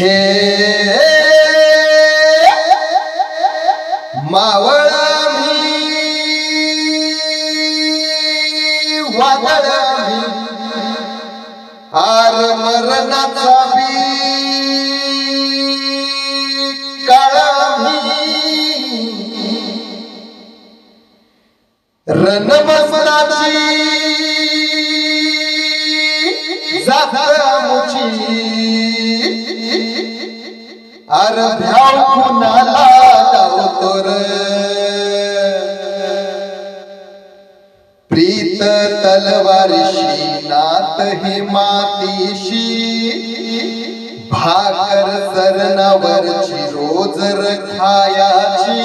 हे मावळा मी वादळ मी. आर मरणाचा बी काळा अर भ्याव कुणाला धावतो र प्रीत तलवारशी नात ही मातीशी. भाकर सरणावरची रोज रखायाची.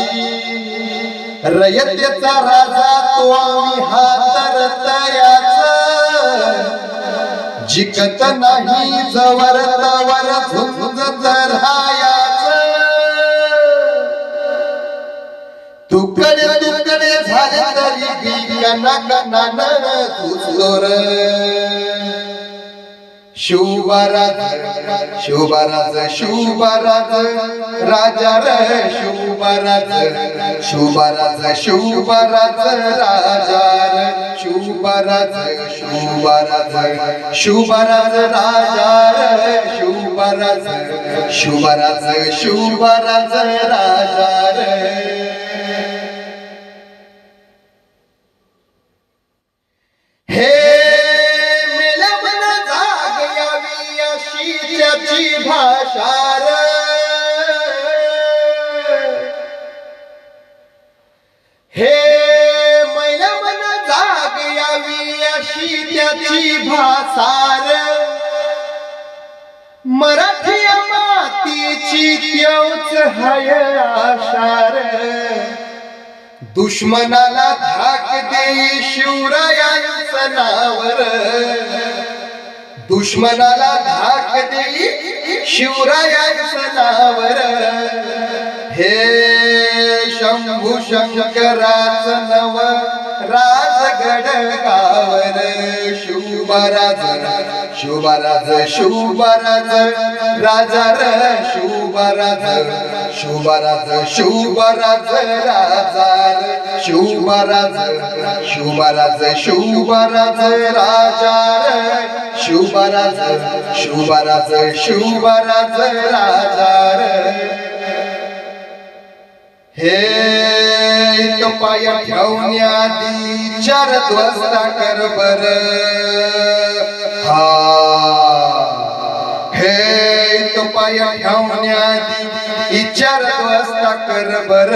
रयतेचा राजा तो आम्ही हातर तयाच. जिकत नाही जवर तवर झुंज राया तुकडे तुकडे झाले तरी बी कना कनान तुझलो र शिवबाराज शिवबाराज राजा र शिवबाराज शिवबाराज शिवबाराज राजा र शिवबाराज शिवबाराज शिवबाराज राजा र शिवबाराज शिवबाराज शिवबाराज राजा शार हे मैल मन जाग यावी अशी त्याची भासार। मराठी मातीची त्योच हय आशार। दुश्मनाला धाक देई शिवरायांचं नावर। दुश्मनाला धाक देई शिवराया नावर हे शंभू शंकराच नव. राजगड का शिवबराज शिवबराज शिवबराज राजा र शिवबराज शिवबराज शिवबराज राजा र शिवबराज शिवबराज शिवबराज राजा र शिवबराज शिवबराज शिवबराज राजा र। हे तो पाय ठेवण्याआधी विचार ध्वस्ता कर बर. हा. हे तो पाय ठेवण्याआधी विचार ध्वस्ता कर बर.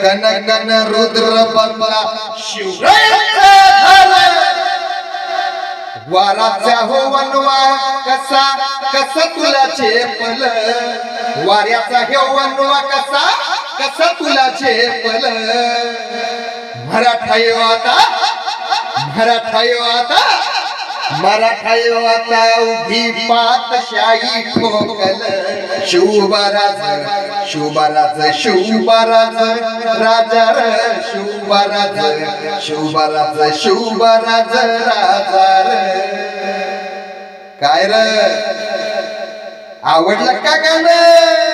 कन कन रुद्र बनला शिवरायांचा झाला. वाराचा हो वनवा कसा कस तुला चेपल वाऱ्याचा हे वनवा कसा कसा तुला चेपल मराठा येऊ आता मराठा येऊ आता मराठा येऊ आता उभी पातशाही ठोकल शिवबाराज शिवबाराज शिवबाराज राजा र शिवबाराज शिवबाराज शिवबाराज राजा र. काय र? आवडलं का गाणं?